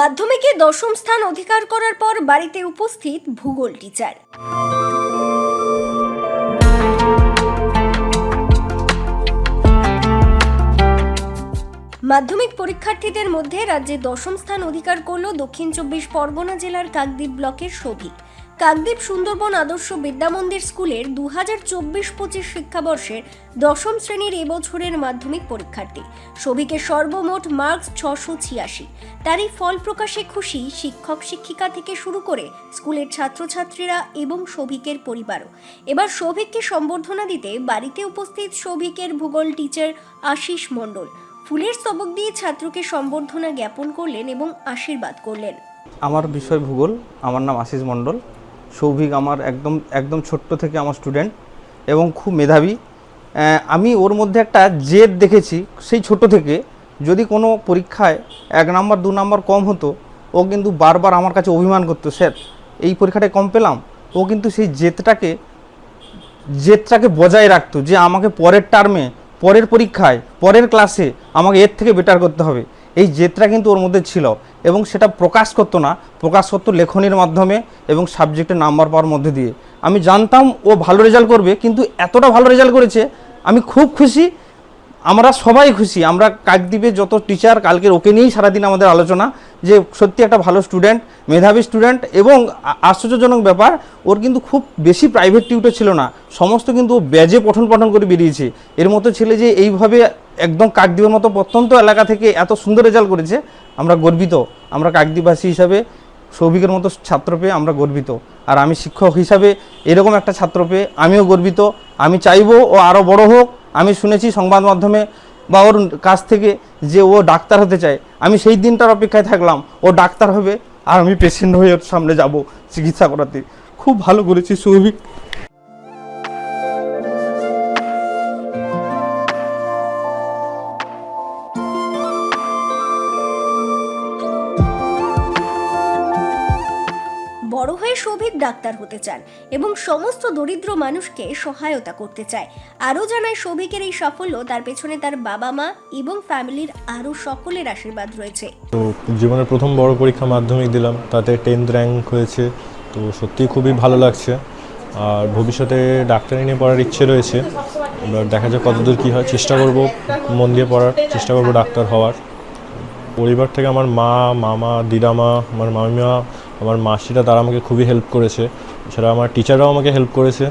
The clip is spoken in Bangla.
মাধ্যমিকে দশম স্থান অধিকার করার পর বাড়িতে উপস্থিত ভূগোল টিচার। মাধ্যমিক পরীক্ষার্থীদের মধ্যে রাজ্যে দশম স্থান অধিকার করল দক্ষিণ চব্বিশ পরগনা জেলার কাকদ্বীপ ব্লকের সভিক কাকদ্বীপ সুন্দরবন আদর্শ বিদ্যামন্দির স্কুলের দু হাজার চব্বিশ পঁচিশ শিক্ষাবর্ষের দশম শ্রেণির এবছরের মাধ্যমিক পরীক্ষার্থী। সভিকের সর্বমোট মার্কস ছশো ছিয়াশি। তারই ফল প্রকাশে খুশি শিক্ষক শিক্ষিকা থেকে শুরু করে স্কুলের ছাত্রছাত্রীরা এবং সভিকের পরিবারও। এবার সৌভিককে সম্বর্ধনা দিতে বাড়িতে উপস্থিত সৌভিকের ভূগোল টিচার আশিস মণ্ডল। ফুলের স্তবক দিয়ে ছাত্রকে সম্বর্ধনা জ্ঞাপন করলেন এবং আশীর্বাদ করলেন। আমার বিষয় ভূগোল, আমার নাম আশিস মণ্ডল। সৌভিক আমার একদম একদম ছোট্ট থেকে আমার স্টুডেন্ট এবং খুব মেধাবী। আমি ওর মধ্যে একটা জেদ দেখেছি, সেই ছোট থেকে। যদি কোনো পরীক্ষায় এক নাম্বার, দু নাম্বার কম হতো, ও কিন্তু বারবার আমার কাছে অভিমান করতো, স্যার, এই পরীক্ষাটায় কম পেলাম। ও কিন্তু সেই জেদটাকে জেদটাকে বজায় রাখতো যে আমাকে পরের টার্মে পরের পরীক্ষায়, পরের ক্লাসে আমাকে এর থেকে বেটার করতে হবে। এই জেদটা কিন্তু ওর মধ্যে ছিল এবং সেটা প্রকাশ করতো না। প্রকাশ করতো লেখনির মাধ্যমে এবং সাবজেক্টে নাম্বার পাওয়ার মধ্যে দিয়ে। আমি জানতাম ও ভালো রেজাল্ট করবে, কিন্তু এতটা ভালো রেজাল্ট করেছে, আমি খুব খুশি। আমরা সবাই খুশি। আমরা কাকদ্বীপে যত টিচার কালকের ওকে নিয়েই সারাদিন আমাদের আলোচনা। যে সত্যি একটা ভালো স্টুডেন্ট মেধাবী স্টুডেন্ট এবং আশ্চর্যজনক ব্যাপার, ওর কিন্তু খুব বেশি প্রাইভেট টিউটর ছিল না। সমস্ত কিন্তু ও ব্যাজে পঠন পঠন করে বেরিয়েছে। এর মতো ছেলে যে এইভাবে একদম কাকদ্বীপের মতো প্রত্যন্ত এলাকা থেকে এত সুন্দর রেজাল্ট করেছে, আমরা গর্বিত। আমরা কাকদ্বীপবাসী হিসাবে, সৌভিকের মতো ছাত্র পেয়ে আমরা গর্বিত। আর আমি শিক্ষক হিসাবে এরকম একটা ছাত্র পেয়ে আমিও গর্বিত। আমি চাইব ও আরও বড় হোক। আমি শুনেছি সংবাদ মাধ্যমে বা ওর কাছ থেকে যে ও ডাক্তার হতে চায়। আমি সেই দিনটার অপেক্ষায় থাকলাম, ও ডাক্তার হবে আর আমি পেশেন্ট হয়ে ওর সামনে যাব চিকিৎসা করাতে। খুব ভালো করেছি সৌভিক বড় হয়ে সৌভিক ডাক্তার হতে চান এবং সমস্ত দরিদ্র মানুষকে সহায়তা করতে চায়। আরও জানায় সৌভিকের এই সাফল্য তার পেছনে তার বাবা মা এবং ফ্যামিলির আরও সকলের আশীর্বাদ রয়েছে। তো জীবনের প্রথম বড় পরীক্ষা মাধ্যমিক দিলাম, তাতে টেন্থ র্যাঙ্ক হয়েছে। তো সত্যিই খুবই ভালো লাগছে। আর ভবিষ্যতে ডাক্তারি নিয়ে পড়ার ইচ্ছে রয়েছে। এবার দেখা যাক কতদূর কী হয়, চেষ্টা করব, মন দিয়ে পড়ার, চেষ্টা করব ডাক্তার হওয়ার। পরিবার থেকে আমার মা, মামা, দিদামা, আমার মামিমা আমার মাসিরা তারা আমাকে খুবই হেল্প করেছে। এছাড়া আমার টিচাররাও আমাকে হেল্প করেছে।